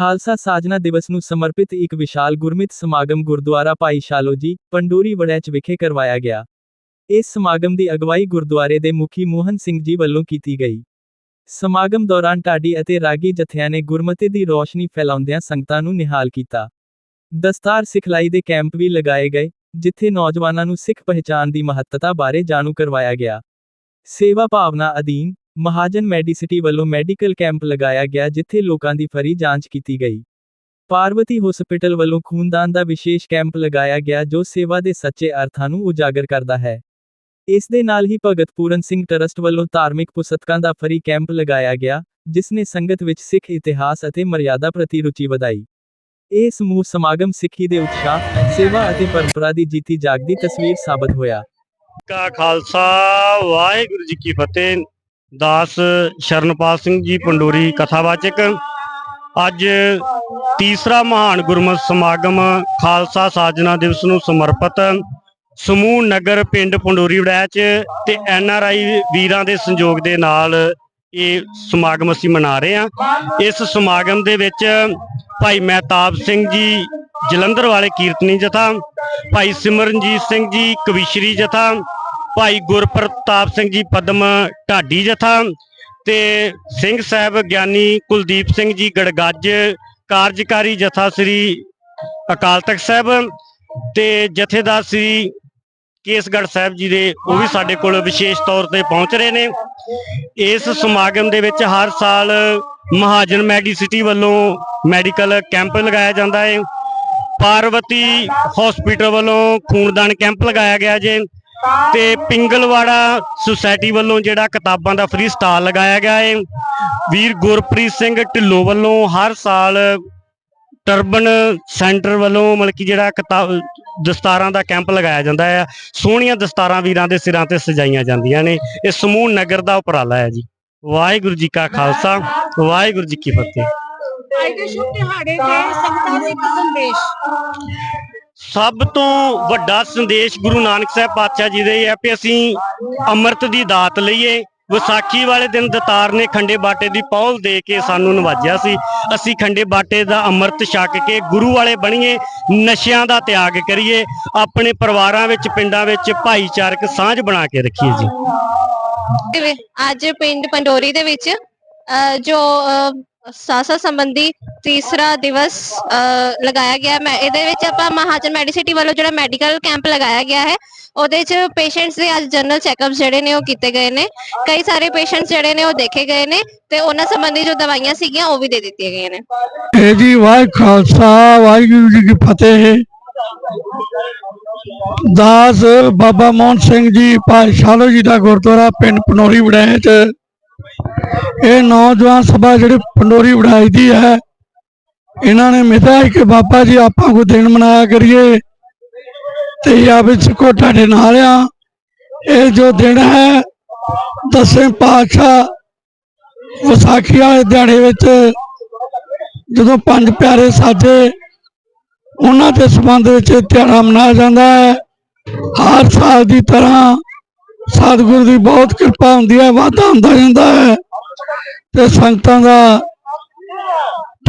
ਖਾਲਸਾ ਸਾਜਨਾ ਦਿਵਸ ਨੂੰ ਸਮਰਪਿਤ ਇੱਕ ਵਿਸ਼ਾਲ ਗੁਰਮਿਤ ਸਮਾਗਮ ਗੁਰਦੁਆਰਾ ਭਾਈ ਸ਼ਾਲੋ ਜੀ, ਪੰਡੋਰੀ ਵੜੈਚ ਵਿਖੇ ਕਰਵਾਇਆ ਗਿਆ। ਇਸ ਸਮਾਗਮ ਦੀ ਅਗਵਾਈ ਗੁਰਦੁਆਰੇ ਦੇ ਮੁਖੀ ਮੋਹਨ ਸਿੰਘ ਜੀ ਵੱਲੋਂ ਕੀਤੀ ਗਈ। ਸਮਾਗਮ ਦੌਰਾਨ ਢਾਡੀ ਅਤੇ ਰਾਗੀ ਜਥਿਆਂ ਨੇ ਗੁਰਮਤਿ ਦੀ ਰੋਸ਼ਨੀ ਫੈਲਾਉਂਦਿਆਂ ਸੰਗਤਾਂ ਨੂੰ ਨਿਹਾਲ ਕੀਤਾ। ਦਸਤਾਰ ਸਿਖਲਾਈ ਦੇ ਕੈਂਪ ਵੀ ਲਗਾਏ ਗਏ, ਜਿੱਥੇ ਨੌਜਵਾਨਾਂ ਨੂੰ ਸਿੱਖ ਪਹਿਚਾਨ ਦੀ ਮਹੱਤਤਾ ਬਾਰੇ ਜਾਣੂ ਕਰਵਾਇਆ ਗਿਆ। ਸੇਵਾ ਭਾਵਨਾ ਅਧੀਨ ਮਹਾਜਨ ਮੈਡੀਸਿਟੀ ਵੱਲੋਂ ਮੈਡੀਕਲ ਕੈਂਪ ਲਗਾਇਆ ਗਿਆ ਜਿੱਥੇ ਲੋਕਾਂ ਦੀ ਫਰੀ ਜਾਂਚ ਕੀਤੀ ਗਈ। ਪਾਰਵਤੀ ਹਸਪੀਟਲ ਵੱਲੋਂ ਖੂਨਦਾਨ ਦਾ ਵਿਸ਼ੇਸ਼ ਕੈਂਪ ਲਗਾਇਆ ਗਿਆ ਜੋ ਸੇਵਾ ਦੇ ਸੱਚੇ ਅਰਥਾਂ ਨੂੰ ਉਜਾਗਰ ਕਰਦਾ ਹੈ। ਇਸ ਦੇ ਨਾਲ ਹੀ ਭਗਤ ਪੂਰਨ ਸਿੰਘ ਟਰਸਟ ਵੱਲੋਂ ਧਾਰਮਿਕ ਪੁਸਤਕਾਂ ਦਾ ਫਰੀ ਕੈਂਪ ਲਗਾਇਆ ਗਿਆ, ਜਿਸ ਨੇ ਸੰਗਤ ਵਿੱਚ ਸਿੱਖ ਇਤਿਹਾਸ ਅਤੇ ਮਰਿਆਦਾ ਪ੍ਰਤੀ ਰੁਚੀ ਵਧਾਈ। ਇਹ ਸਮੂਹ ਸਮਾਗਮ ਸਿੱਖੀ ਦੇ ਉਤਸ਼ਾਹ, ਸੇਵਾ ਅਤੇ ਪਰੰਪਰਾ ਦੀ ਜੀਤੀ ਜਾਗਦੀ ਤਸਵੀਰ ਸਾਬਤ ਹੋਇਆ। ਕਾ ਖਾਲਸਾ, ਵਾਹਿਗੁਰੂ ਜੀ ਕੀ ਫਤਿਹ। ਦਾਸ ਸ਼ਰਨਪਾਲ ਸਿੰਘ ਜੀ ਪੰਡੋਰੀ ਕਥਾਵਾਚਕ। ਅੱਜ ਤੀਸਰਾ ਮਹਾਨ ਗੁਰਮਤਿ ਸਮਾਗਮ ਖਾਲਸਾ ਸਾਜਨਾ ਦਿਵਸ ਨੂੰ ਸਮਰਪਿਤ ਸਮੂਹ ਨਗਰ ਪਿੰਡ ਪੰਡੋਰੀ ਵੜੈਚ ਤੇ ਐਨ ਆਰ ਆਈ ਵੀਰਾਂ ਦੇ ਸੰਯੋਗ ਦੇ ਨਾਲ ਇਹ ਸਮਾਗਮ ਅਸੀਂ ਮਨਾ ਰਹੇ ਹਾਂ। ਇਸ ਸਮਾਗਮ ਦੇ ਵਿੱਚ ਭਾਈ ਮਹਿਤਾਬ ਸਿੰਘ ਜੀ ਜਲੰਧਰ ਵਾਲੇ ਕੀਰਤਨੀ ਜਥਾ, ਭਾਈ ਸਿਮਰਨਜੀਤ ਸਿੰਘ ਜੀ ਕਵੀਸ਼ਰੀ ਜਥਾ ਭਾਈ ਗੁਰਪ੍ਰਤਾਪ ਸਿੰਘ ਜੀ ਪਦਮ ਢਾਡੀ ਜਥਾ ਤੇ ਸਿੰਘ ਸਾਹਿਬ ਗਿਆਨੀ ਕੁਲਦੀਪ ਸਿੰਘ ਜੀ ਗੜਗੱਜ ਕਾਰਜਕਾਰੀ ਜਥਾ ਸ੍ਰੀ ਅਕਾਲ ਤਖਤ ਸਾਹਿਬ ਤੇ ਜਥੇਦਾਰ ਸ੍ਰੀ ਕੇਸਗੜ੍ਹ ਸਾਹਿਬ ਜੀ ਦੇ, ਉਹ ਵੀ ਸਾਡੇ ਕੋਲ ਵਿਸ਼ੇਸ਼ ਤੌਰ ਤੇ ਪਹੁੰਚ ਰਹੇ ਨੇ। ਇਸ ਸਮਾਗਮ ਦੇ ਵਿੱਚ ਹਰ ਸਾਲ ਮਹਾਜਨ ਮੈਡੀਸਿਟੀ ਵੱਲੋਂ ਮੈਡੀਕਲ ਕੈਂਪ ਲਗਾਇਆ ਜਾਂਦਾ ਹੈ ਪਾਰਵਤੀ ਹਸਪੀਟਲ ਵੱਲੋਂ ਖੂਨਦਾਨ ਕੈਂਪ ਲਗਾਇਆ ਗਿਆ ਜੇ। ਤੇ ਪਿੰਗਲਵਾੜਾ ਸੁਸਾਇਟੀ ਵੱਲੋਂ ਜਿਹੜਾ ਕਿਤਾਬਾਂ ਦਾ ਫ੍ਰੀ ਸਟਾਲ ਲਗਾਇਆ ਗਿਆ ਹੈ ਵੀਰ ਗੁਰਪ੍ਰੀਤ ਸਿੰਘ ਢਿੱਲੋਂ ਵੱਲੋਂ ਹਰ ਸਾਲ ਟਰਬਨ ਸੈਂਟਰ ਵੱਲੋਂ ਮਤਲਬ ਜਿਹੜਾ ਕਿਤਾਬ, ਦਸਤਾਰਾਂ ਦਾ ਕੈਂਪ ਲਗਾਇਆ ਜਾਂਦਾ ਹੈ ਸੋਹਣੀਆਂ ਦਸਤਾਰਾਂ ਵੀਰਾਂ ਦੇ ਸਿਰਾਂ ਤੇ ਸਜਾਈਆਂ ਜਾਂਦੀਆਂ ਨੇ। ਇਹ ਸਮੂਹ ਨਗਰ ਦਾ ਉਪਰਾਲਾ ਹੈ ਜੀ। ਵਾਹਿਗੁਰੂ ਜੀ ਕਾ ਖਾਲਸਾ, ਵਾਹਿਗੁਰੂ ਜੀ ਕੀ ਫਤਿਹ। ਅੱਜ ਦੇ ਸ਼ੁਭ ਦਿਹਾੜੇ ਤੇ ਸੰਗਤਾਂ ਨੂੰ ਸੰਦੇਸ਼। ਸਭ ਤੋਂ ਵੱਡਾ ਸੰਦੇਸ਼ ਗੁਰੂ ਨਾਨਕ ਸਾਹਿਬ ਪਾਤਸ਼ਾਹ ਜੀ ਦਾ ਇਹ ਹੈ ਕਿ ਅਸੀਂ ਅੰਮ੍ਰਿਤ ਦੀ ਦਾਤ ਲਈਏ। ਵਿਸਾਖੀ ਵਾਲੇ ਦਿਨ ਦਤਾਰ ਨੇ ਖੰਡੇ ਬਾਟੇ ਦੀ ਪੌਲ ਦੇ ਕੇ ਸਾਨੂੰ ਨਵਾਜਿਆ ਸੀ। ਅਸੀਂ ਖੰਡੇ ਬਾਟੇ ਦਾ ਅੰਮ੍ਰਿਤ ਛਕ ਕੇ ਗੁਰੂ ਵਾਲੇ ਬਣੀਏ ਨਸ਼ਿਆਂ ਦਾ ਤਿਆਗ ਕਰੀਏ ਆਪਣੇ ਪਰਿਵਾਰਾਂ ਵਿੱਚ ਪਿੰਡਾਂ ਵਿੱਚ ਭਾਈਚਾਰਕ ਸਾਂਝ ਬਣਾ ਕੇ ਰੱਖੀਏ ਜੀ। ਅੱਜ ਪਿੰਡ ਪੰਡੋਰੀ ਦੇ ਵਿੱਚ ਅ, ਜੋ ਸਾਸਾ ਸੰਬੰਧੀ ਤੀਸਰਾ ਦਿਵਸ ਲਗਾਇਆ ਗਿਆ। ਮੈਂ, ਇਹਦੇ ਵਿੱਚ ਆਪਾਂ ਮਹਾਜਨ ਮੈਡੀਸਿਟੀ ਵੱਲੋਂ ਜਿਹੜਾ ਮੈਡੀਕਲ ਕੈਂਪ ਲਗਾਇਆ ਗਿਆ ਹੈ, ਉਹਦੇ ਚ ਪੇਸ਼ੈਂਟਸ ਦੇ ਅੱਜ ਜਨਰਲ ਚੈੱਕਅਪ ਜਿਹੜੇ ਨੇ ਉਹ ਕੀਤੇ ਗਏ ਨੇ। ਕਈ ਸਾਰੇ ਪੇਸ਼ੈਂਟਸ ਜਿਹੜੇ ਨੇ ਉਹ ਦੇਖੇ ਗਏ ਨੇ ਤੇ ਉਹਨਾਂ ਸੰਬੰਧੀ ਜੋ ਦਵਾਈਆਂ ਸੀਗੀਆਂ ਉਹ ਵੀ ਦੇ ਦਿੱਤੀਆਂ ਗਈਆਂ ਨੇ। ਇਹ ਜੀ, ਵਾਹਿ ਖਾਲਸਾ, ਵਾਹਿਗੁਰੂ ਜੀ ਕੀ ਫਤਿਹ। ਦਾਸ ਬਾਬਾ ਮੋਹਨ ਸਿੰਘ ਜੀ ਭਾਈ ਸ਼ਾਲੋ ਜੀ ਦਾ ਗੁਰਦੁਆਰਾ ਪਿੰਡ ਪਨੋਰੀ ਵੜੈਚ ਇਹ ਨੌਜਵਾਨ ਸਭਾ ਜਿਹੜੀ ਪੰਡੋਰੀ ਵੜਾਈ ਦੀ ਹੈ, ਇਹਨਾਂ ਨੇ ਮਿਥਿਆ ਹੈ ਕਿ ਬਾਬਾ ਜੀ ਆਪਾਂ ਕੋ ਦਿਨ ਮਨਾਇਆ ਕਰੀਏ ਤੇ ਆ ਵਿੱਚ ਕੋ ਤੁਹਾਡੇ ਨਾਲ ਆ। ਇਹ ਜੋ ਦਿਨ ਹੈ, ਦਸਵੇਂ ਪਾਤਸ਼ਾਹ ਵਿਸਾਖੀ ਵਾਲੇ ਦਿਹਾੜੇ ਵਿੱਚ ਜਦੋਂ ਪੰਜ ਪਿਆਰੇ ਸਾਜੇ ਉਹਨਾਂ ਦੇ ਸੰਬੰਧ ਵਿੱਚ ਇਹ ਦਿਹਾੜਾ ਮਨਾਇਆ ਜਾਂਦਾ ਹੈ, ਹਰ ਸਾਲ ਦੀ ਤਰ੍ਹਾਂ ਸਤਿਗੁਰੂ ਦੀ ਬਹੁਤ ਕਿਰਪਾ ਹੁੰਦੀ ਹੈ, ਵਾਧਾ ਹੁੰਦਾ ਜਾਂਦਾ ਹੈ। ਤੇ ਸੰਗਤਾਂ ਦਾ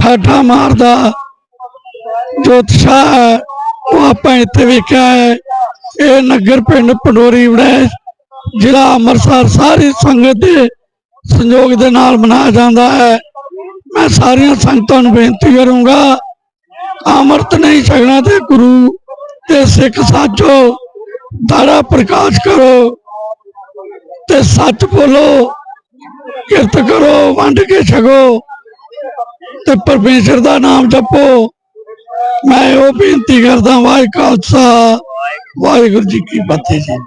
ਠਾਠਾ ਮਾਰਦਾ, ਜੋ ਉਤਸ਼ਾਹ ਹੈ, ਉਹ ਆਪਾਂ ਇੱਥੇ ਵੇਖਿਆ ਹੈ। ਇਹ ਨਗਰ ਪਿੰਡ ਪੰਡੋਰੀ ਵੜੈਚ ਜ਼ਿਲ੍ਹਾ ਅੰਮ੍ਰਿਤਸਰ, ਸਾਰੀ ਸੰਗਤ ਦੇ ਸੰਯੋਗ ਦੇ ਨਾਲ ਮਨਾਇਆ ਜਾਂਦਾ ਹੈ। ਮੈਂ ਸਾਰੀਆਂ ਸੰਗਤਾਂ ਨੂੰ ਬੇਨਤੀ ਕਰੂੰਗਾ ਅੰਮ੍ਰਿਤ ਨਹੀਂ ਛਕਣਾ ਤੇ ਗੁਰੂ ਤੇ ਸਿੱਖ ਸਾਜੋ, ਦਾੜਾ ਪ੍ਰਕਾਸ਼ ਕਰੋ। ਤੇ ਸੱਚ ਬੋਲੋ, ਕਿਰਤ ਕਰੋ, ਵੰਡ ਕੇ ਛਕੋ ਤੇ ਪਰਮੇਸ਼ਰ ਦਾ ਨਾਮ ਜਪੋ। ਮੈਂ ਉਹ ਬੇਨਤੀ ਕਰਦਾ ਵਾਹਿ ਖਾਲਸਾ, ਵਾਹਿਗੁਰੂ ਜੀ ਕੀ ਫਤਿਹ ਜੀ।